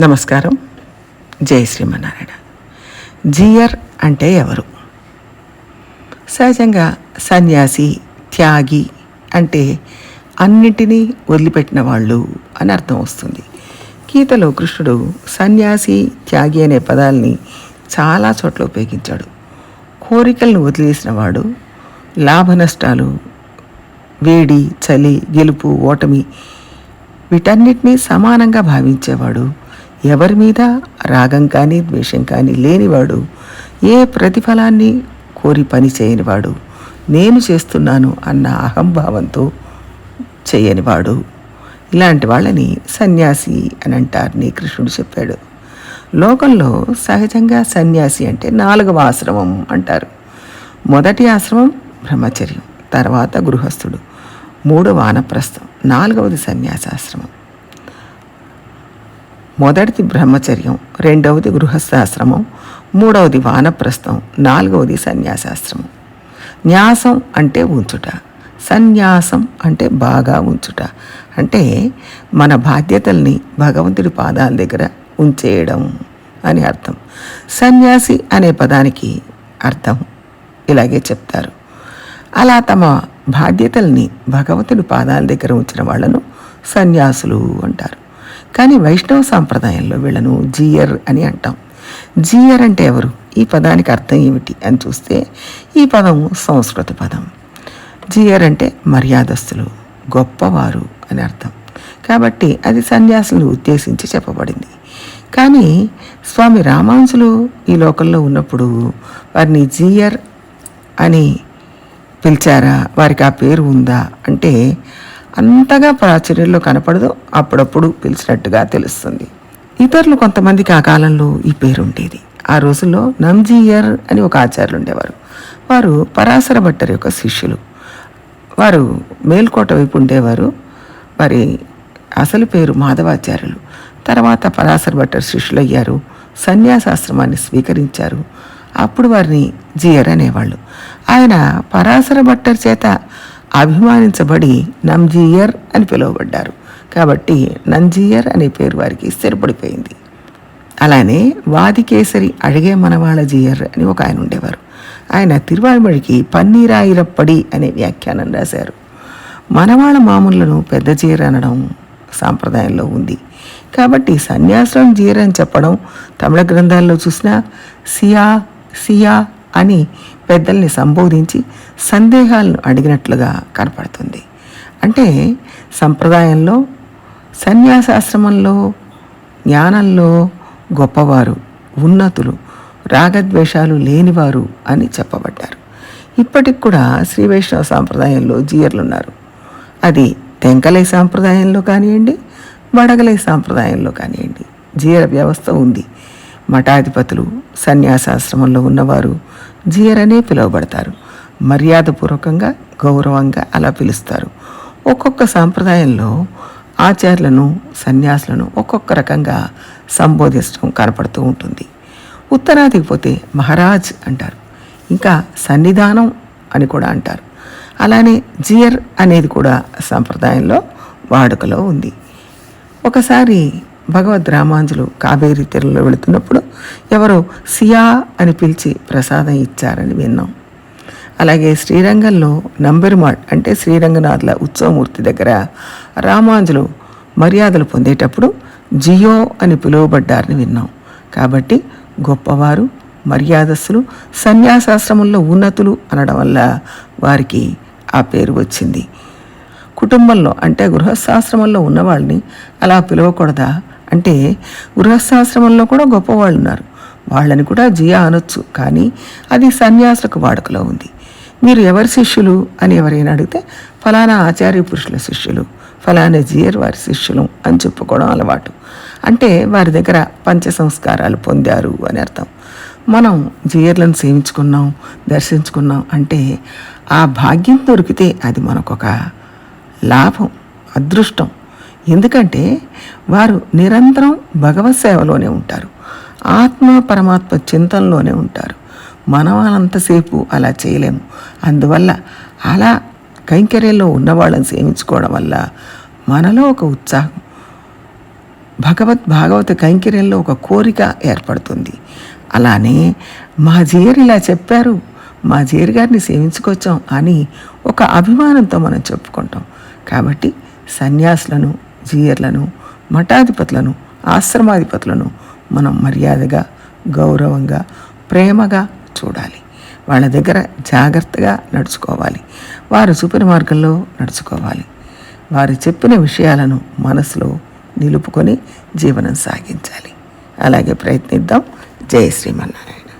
నమస్కారం. జై శ్రీమన్నారాయణ. జియర్ అంటే ఎవరు? సహజంగా సన్యాసి త్యాగి అంటే అన్నిటినీ వదిలిపెట్టిన వాళ్ళు అని అర్థం వస్తుంది. గీతలో కృష్ణుడు సన్యాసి త్యాగి అనే పదాల్ని చాలా చోట్ల ఉపయోగించాడు. కోరికలను వదిలేసిన వాడు లాభ నష్టాలు వేడి చలి గెలుపు ఓటమి వీటన్నిటినీ సమానంగా భావించేవాడు ఎవరి మీద రాగం కానీ ద్వేషం కానీ లేనివాడు ఏ ప్రతిఫలాన్ని కోరి పని చేయనివాడు నేను చేస్తున్నాను అన్న అహంభావంతో చేయనివాడు. ఇలాంటి వాళ్ళని సన్యాసి అని అంటారని కృష్ణుడు చెప్పాడు. లోకంలో సహజంగా సన్యాసి అంటే నాలుగవ ఆశ్రమం అంటారు. మొదటి ఆశ్రమం బ్రహ్మచర్యం తర్వాత గృహస్థుడు మూడవ వానప్రస్థం నాలుగవది సన్యాసాశ్రమం. మొదటిది బ్రహ్మచర్యం రెండవది గృహస్థాశ్రమం మూడవది వానప్రస్థం నాలుగవది సన్యాసాశ్రమం న్యాసం అంటే ఉంచుట సన్యాసం అంటే బాగా ఉంచుట. అంటే మన బాధ్యతల్ని భగవంతుడి పాదాల దగ్గర ఉంచేయడం అని అర్థం. సన్యాసి అనే పదానికి అర్థం ఇలాగే చెప్తారు. అలా తమ బాధ్యతల్ని భగవంతుడి పాదాల దగ్గర ఉంచిన వాళ్ళను సన్యాసులు అంటారు. కానీ వైష్ణవ సాంప్రదాయంలో వీళ్ళను జీయర్ అని అంటాం. జీయర్ అంటే ఎవరు? ఈ పదానికి అర్థం ఏమిటి అని చూస్తే ఈ పదం సంస్కృత పదం. జీయర్ అంటే మర్యాదస్తులు గొప్పవారు అని అర్థం. కాబట్టి అది సన్యాసులను ఉద్దేశించి చెప్పబడింది. కానీ స్వామి రామాంశులు ఈ లోకంలో ఉన్నప్పుడు వారిని జీయర్ అని పిలిచారా? వారికి ఆ పేరు ఉందా? అంటే అంతగా ప్రాచుర్యంలో కనపడదు అప్పుడప్పుడు పిలిచినట్టుగా తెలుస్తుంది. ఇతరులు కొంతమందికి ఆ కాలంలో ఈ పేరు ఉండేది ఆ రోజుల్లో నంజీయర్ అని ఒక ఆచార్యులు ఉండేవారు వారు పరాశర భట్టర్ యొక్క శిష్యులు. వారు మేల్కోట వైపు ఉండేవారు. వారి అసలు పేరు మాధవాచార్యులు. తర్వాత పరాశర భట్టర్ శిష్యులయ్యారు. సన్యాసాశ్రమాన్ని స్వీకరించారు. అప్పుడు వారిని జియర్ అనేవాళ్ళు. ఆయన పరాశర భట్టర్ చేత అభిమానించబడి నంజీయర్ అని పిలువబడ్డారు. కాబట్టి నంజీయర్ అనే పేరు వారికి స్థిరపడిపోయింది. అలానే వాదికేసరి అడిగే మనవాళ్ళ జీయర్ అని ఒక ఆయన ఉండేవారు. ఆయన తిరువాయిమడికి పన్నీరాయిరప్పడి అనే వ్యాఖ్యానం రాశారు. మనవాళ్ళ మామూలను పెద్ద జీర అనడం సాంప్రదాయంలో ఉంది. కాబట్టి సన్యాసం జీర అని చెప్పడం తమిళ గ్రంథాల్లో చూసినా సియా సియా అని పెద్దల్ని సంబోధించి సందేహాలను అడిగినట్లుగా కనపడుతుంది. అంటే సంప్రదాయంలో సన్యాసాశ్రమంలో జ్ఞానంలో గొప్పవారు ఉన్నతులు రాగద్వేషాలు లేనివారు అని చెప్పబడ్డారు. ఇప్పటికి కూడా శ్రీ వైష్ణవ సాంప్రదాయంలో జీయర్లున్నారు అది తెంకలై సాంప్రదాయంలో కానివ్వండి వడగలై సాంప్రదాయంలో కానివ్వండి జీయర వ్యవస్థ ఉంది. మఠాధిపతులు సన్యాసాశ్రమంలో ఉన్నవారు జీయర్ అనే పిలువబడతారు. మర్యాదపూర్వకంగా గౌరవంగా అలా పిలుస్తారు. ఒక్కొక్క సాంప్రదాయంలో ఆచార్యులను సన్యాసులను ఒక్కొక్క రకంగా సంబోధించడం కనపడుతూ ఉంటుంది. ఉత్తరాదికి పోతే మహారాజ్ అంటారు. ఇంకా సన్నిధానం అని కూడా అంటారు. అలానే జియర్ అనేది కూడా సంప్రదాయంలో వాడుకలో ఉంది. ఒకసారి భగవద్ రామాంజులు కావేరి తీరంలో వెళుతున్నప్పుడు ఎవరో సియా అని పిలిచి ప్రసాదం ఇచ్చారని విన్నాం. అలాగే శ్రీరంగంలో నంబెరుమాడ్ అంటే శ్రీరంగనాథుల ఉత్సవమూర్తి దగ్గర రామాంజులు మర్యాదలు పొందేటప్పుడు జియో అని పిలువబడ్డారని విన్నాం. కాబట్టి గొప్పవారు మర్యాదస్సులు సన్యాసాశ్రమంలో ఉన్నతులు అనడం వల్ల వారికి ఆ పేరు వచ్చింది. కుటుంబంలో అంటే గృహస్థాశ్రమంలో ఉన్నవాళ్ళని అలా పిలవకూడదా? అంటే గృహస్థాశ్రమంలో కూడా గొప్పవాళ్ళు ఉన్నారు వాళ్ళని కూడా జియా అనొచ్చు కానీ అది సన్యాసులకు వాడుకలో ఉంది. మీరు ఎవరి శిష్యులు అని ఎవరైనా అడిగితే ఫలానా ఆచార్య పురుషుల శిష్యులు ఫలానా జియర్ వారి శిష్యులు అని చెప్పుకోవడం అలవాటు. అంటే వారి దగ్గర పంచ సంస్కారాలు పొందారు అని అర్థం. మనం జియర్లను సేవించుకున్నాం దర్శించుకున్నాం అంటే ఆ భాగ్యం దొరికితే అది మనకొక లాభం అదృష్టం. ఎందుకంటే వారు నిరంతరం భగవత్ సేవలోనే ఉంటారు. ఆత్మ పరమాత్మ చింతనలోనే ఉంటారు. మనం అంతసేపు అలా చేయలేము. అందువల్ల అలా కైంకర్యంలో ఉన్నవాళ్ళని సేవించుకోవడం వల్ల మనలో ఒక ఉత్సాహం భగవత్ భాగవత కైంకర్యంలో ఒక కోరిక ఏర్పడుతుంది. అలానే మా జేరు ఇలా చెప్పారు మా జీయర్ గారిని సేవించుకొచ్చాం అని ఒక అభిమానంతో మనం చెప్పుకుంటాం. కాబట్టి సన్యాసులను జీయర్లను మఠాధిపతులను ఆశ్రమాధిపతులను మనం మర్యాదగా గౌరవంగా ప్రేమగా చూడాలి. వాళ్ళ దగ్గర జాగ్రత్తగా నడుచుకోవాలి. వారు చూపిన మార్గంలో నడుచుకోవాలి. వారు చెప్పిన విషయాలను మనసులో నిలుపుకొని జీవనం సాగించాలి. అలాగే ప్రయత్నిద్దాం. జయ శ్రీమన్నారాయణ.